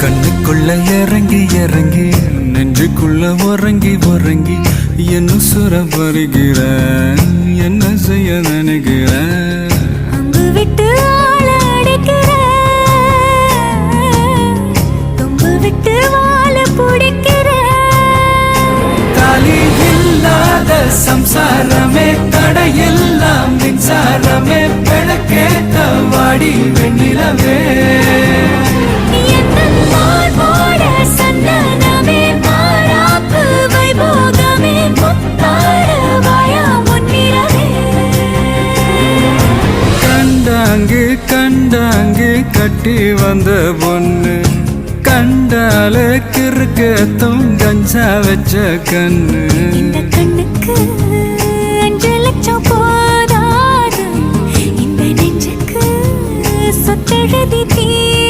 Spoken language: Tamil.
கண்ணுக்குள்ள இறங்கி இறங்கி நெஞ்சுக்குள்ள உறங்கி உறங்கி என்ன சுர வருகிற என்ன செய்ய நினைக்கிற? அம்பு விட்டு இல்லாத சம்சாரமே தடையெல்லாம் மின்சாரமே பிழக்கேத்த வாடி வெண்ணிலவே. கட்டி வந்த பொண்ணு. கண்டால கிறுக்கத்தும் கஞ்சா வச்ச கண்ணு. இந்த கண்ணுக்கு அஞ்சு லட்சம் போதாது. இந்த நெஞ்சுக்கு சொத்தெழுதி